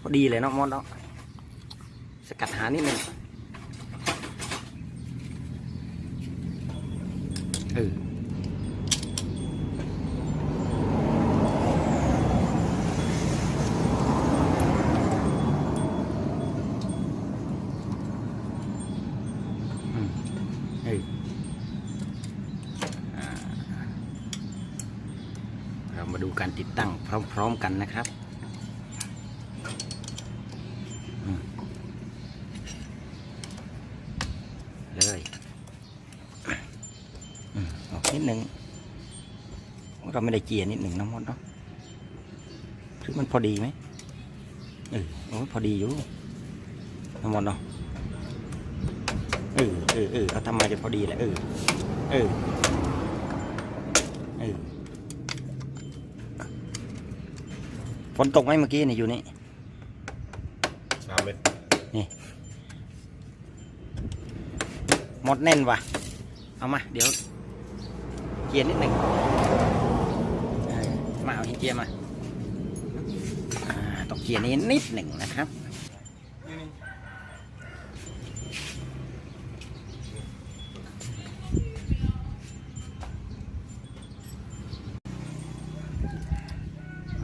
พอดีเลยเนาะมดเนาะสกัดหานิดนึงเออเอออ่าเรามาดูการติดตั้งพร้อม ๆ กันนะครับ เลยอืมออก นิดหนึ่งเราไม่ได้เจียนิดหนึ่งน้ำมดเนาะคือมันพอดีไหมเออโอ้ยพอดีอยู่น้ำมดเนาะเออเออเออเอาทำมาจะพอดีแหละเออเออเออฝนตกไหมเมื่อกี้นี่อยู่นี่สามเม็ดหมดแน่นว่ะเอามาเดี๋ยว เจียนนิดหนึ่งเออมาเอาหินเจียมาอ่าต้องเจียนนี้นิดหนึ่งนะครับ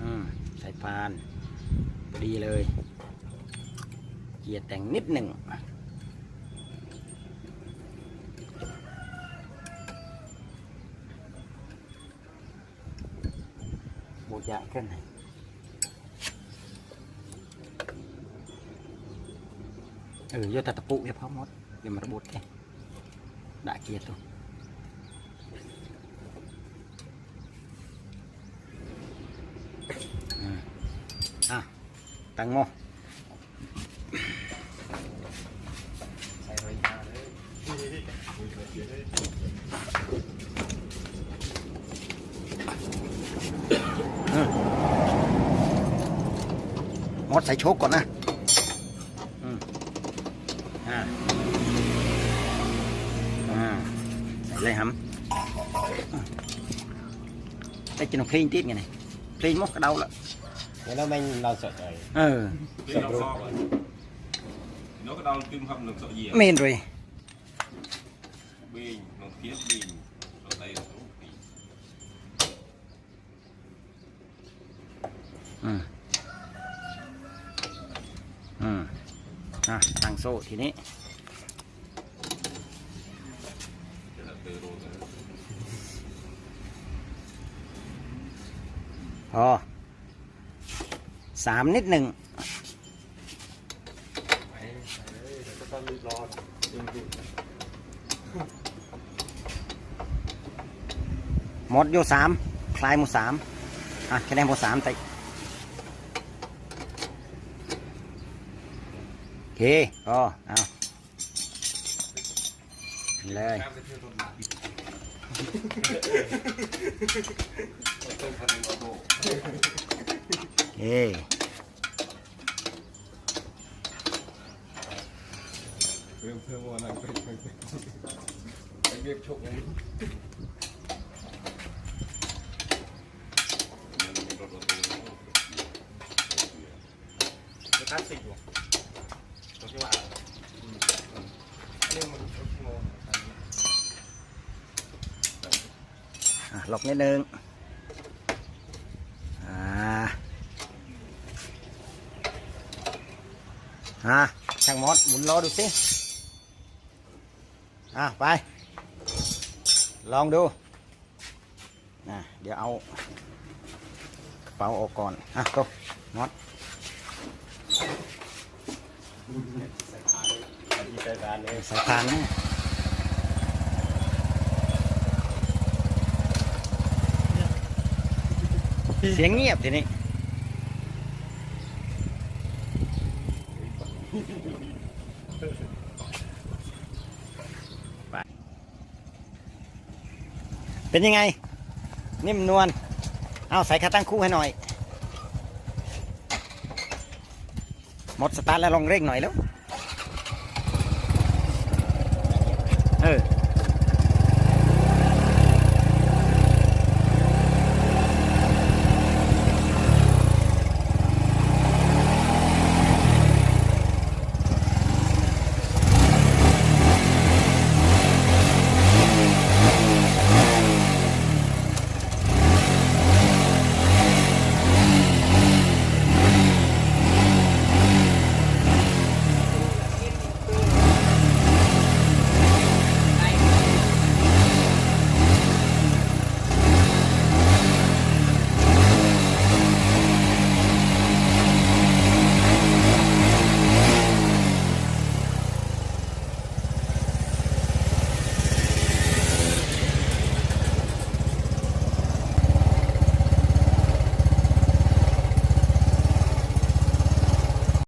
อืมใส่พานพอดีเลยเจียแต่งนิดหนึ่ง บูยะกันไหนเออยอดตะตะปุเยพอมดเดี๋ยวมันระบุดแค่ด่าเกียรตัวอะตังโมไว้ยาเลย มด ใส่โชกก่อนนะอืมอ่าอ่าใส่เลย hầm đây chỉ nó phình tít cái này phình mốt cái đầu là งั้นเราไม่เราสดเลย ừ นี่เราซอกเลย nó có đau tim hầm lực sợ gì à? mền rồi Bình, nó thiết bình, nó tay nó tốt bình. ừ นะตั้งโซ่ทีนี้พอสามนิดหนึ่งหมดอยู่สามคลายหมดสามอะแค่ได้หมดสามแต่โอ เคพอเอาเลย Các cái theo thuật mạng thì ๆต้นพันธุ์โลโก้โอเคเพิ่มเพิ่มวันนั้นเป็นเป็นไอเรียบชกเลย mình mình rồi rồi rồi. คลาสสิกว่ะ ตรงที่ว่าเรื่องมันชั่วโมงอะหลบนิดนึงอ่าอะช่างมอสหมุนล้อดูสิอะไปลองดูนะเดี๋ยวเอากระเป๋าออกก่อนอะก็มอ สที่ไปร้านนี้สายพานนะเสียงเงียบทีนี้เป็นยังไง นิ่มนวล เอาใส่ขาตั้งคู่ให้หน่อย หมดสตาร์ทแล้วลองเร่งหน่อยแล้ว